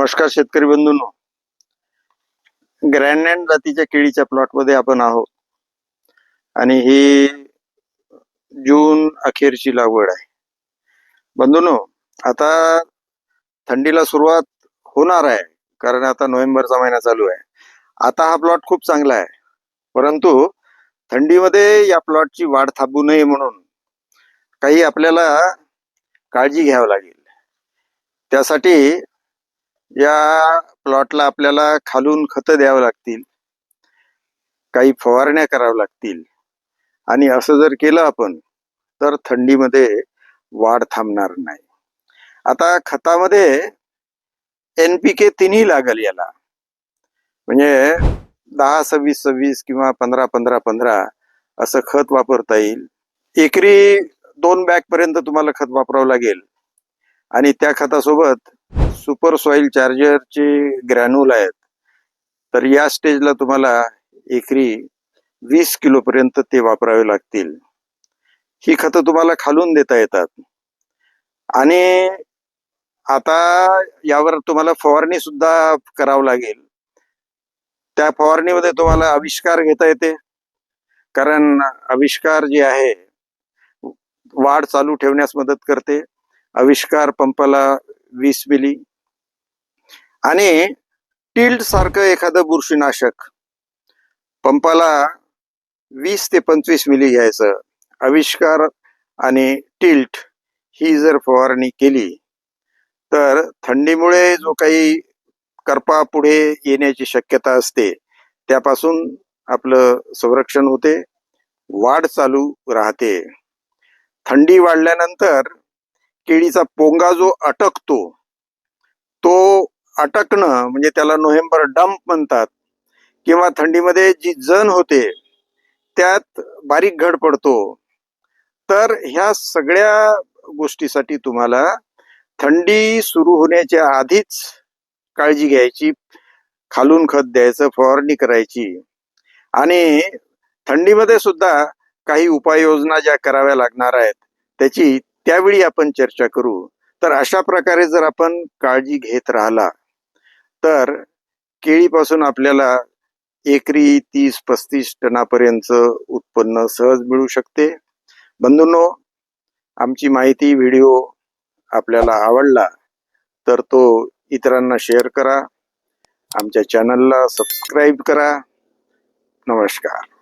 नमस्कार शेतकरी बंधूंनो. ग्रँड जातीच्या केळीच्या प्लॉटमध्ये आपण आहोत. आणि ही जून अखेरची लागवड आहे. बंधूनो आता थंडीला सुरुवात होणार आहे कारण आता नोव्हेंबरचा महिना चालू आहे. आता हा प्लॉट खूप चांगला आहे. परंतु थंडीमध्ये या प्लॉटची वाढ थांबू नये म्हणून काही आपल्याला काळजी घ्यावी लागेल. त्यासाठी या प्लॉटला आपल्याला खालून खतं द्यावं लागतील. काही फवारण्या कराव्या लागतील. आणि असं जर केलं आपण तर थंडीमध्ये वाढ थांबणार नाही. आता खतामध्ये एन पी के तिन्ही लागल याला. म्हणजे दहा सव्वीस सव्वीस किंवा पंधरा पंधरा पंधरा असं खत वापरता येईल. एकरी दोन बॅग पर्यंत तुम्हाला खत वापरावं लागेल. आणि त्या खतासोबत सुपर सॉइल चार्जरचे ग्रॅन्युल आहेत. तर या स्टेजला तुम्हाला एकरी वीस किलोपर्यंत ते वापरावे लागतील. ही खतं तुम्हाला खालून देता येतात. आणि आता यावर तुम्हाला फवारणी सुद्धा करावं लागेल. त्या फवारणीमध्ये तुम्हाला आविष्कार घेता येते. कारण आविष्कार जे आहे वाढ चालू ठेवण्यास मदत करते. आविष्कार पंपाला वीस मिली आणि टिल्ट सारखं एखादं बुरशीनाशक. पंपाला वीस ते पंचवीस मिली घ्यायचं. आविष्कार आणि टिल्ट ही जर फवारणी केली तर थंडीमुळे जो काही करपा पुढे येण्याची शक्यता असते त्यापासून आपलं संरक्षण होते वाढ चालू राहते. थंडी वाढल्यानंतर केळीचा पोंगा जो अटकतो तो अटकणं म्हणजे त्याला नोव्हेंबर डंप म्हणतात किंवा थंडीमध्ये जी जण होते त्यात बारीक घड पडतो. तर ह्या सगळ्या गोष्टीसाठी तुम्हाला थंडी सुरू होण्याच्या आधीच काळजी घ्यायची खालून खत द्यायचं फवारणी करायची. आणि थंडीमध्ये सुद्धा काही उपाययोजना ज्या कराव्या लागणार आहेत त्याची त्यावेळी आपण चर्चा करू. तर अशा प्रकारे जर आपण काळजी घेत राहिला तर केळीपासून आपल्याला एकरी तीस पस्तीस टनापर्यंत उत्पन्न सहज मिळू शकते. बंधूंनो आमची माहिती व्हिडिओ आपल्याला आवडला तर तो इतरांना शेअर करा. आमच्या चॅनलला सबस्क्राईब करा. नमस्कार.